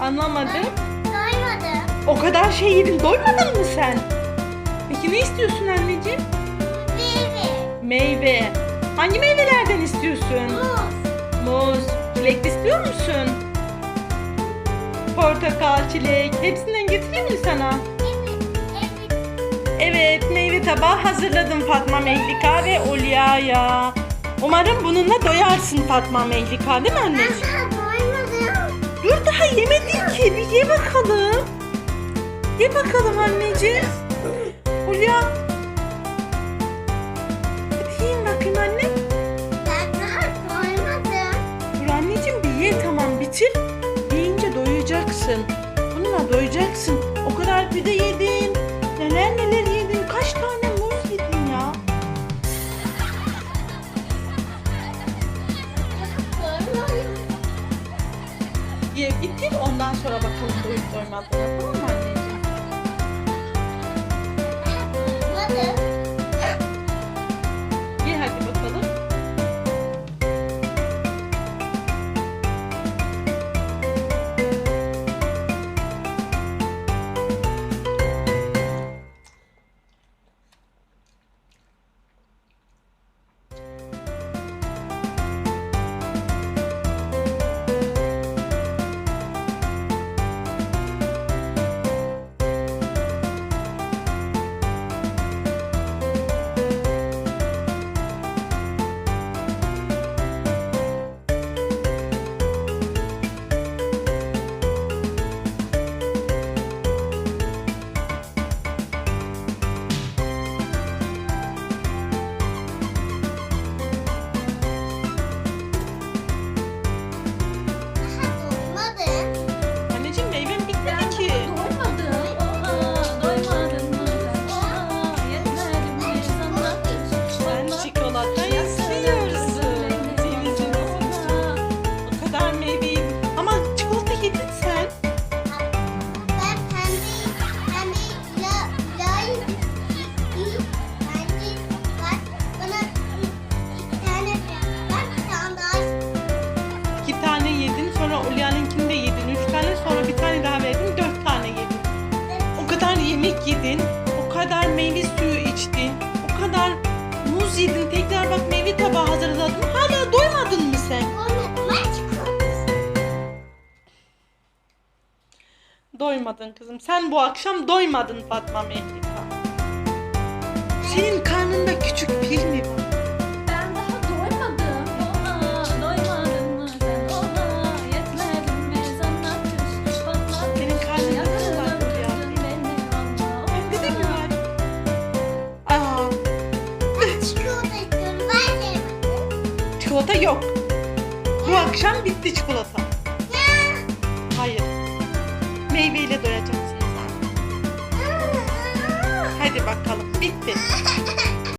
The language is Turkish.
Anlamadım. Doymadım. O kadar şey yedin doymadın mı sen? Peki ne istiyorsun anneciğim? Meyve. Meyve. Hangi meyvelerden istiyorsun? Muz. Muz. Çilek istiyor musun? Portakal, çilek. Hepsinden getireyim mi sana? Evet. Evet. Evet, meyve tabağı hazırladım Fatma Mehlika ve Ulya'ya. Umarım bununla doyarsın Fatma Mehlika değil mi anneciğim? Dur daha yemedin ki. Bir ye bakalım. Ye bakalım anneciğim. Hulya. Hadi yiyin bakayım anne. Ben daha doymadım. Dur anneciğim bir ye tamam bitir. Yiyince doyacaksın. Bununla doyacaksın. O kadar pide yedin. Ye bitir ondan sonra bakalım doyup doymadığına tamam mı meyve suyu içtin. O kadar muz yedin. Tekrar bak meyve tabağı hazırladın. Hala doymadın mı sen? Doymadın kızım. Sen bu akşam doymadın Fatma Mehlika. Senin karnında küçük bir mi var? Çikolata yok. Bu akşam bitti çikolata. Hayır. Meyveyle doyacaksınız. Hadi bakalım. Bitti.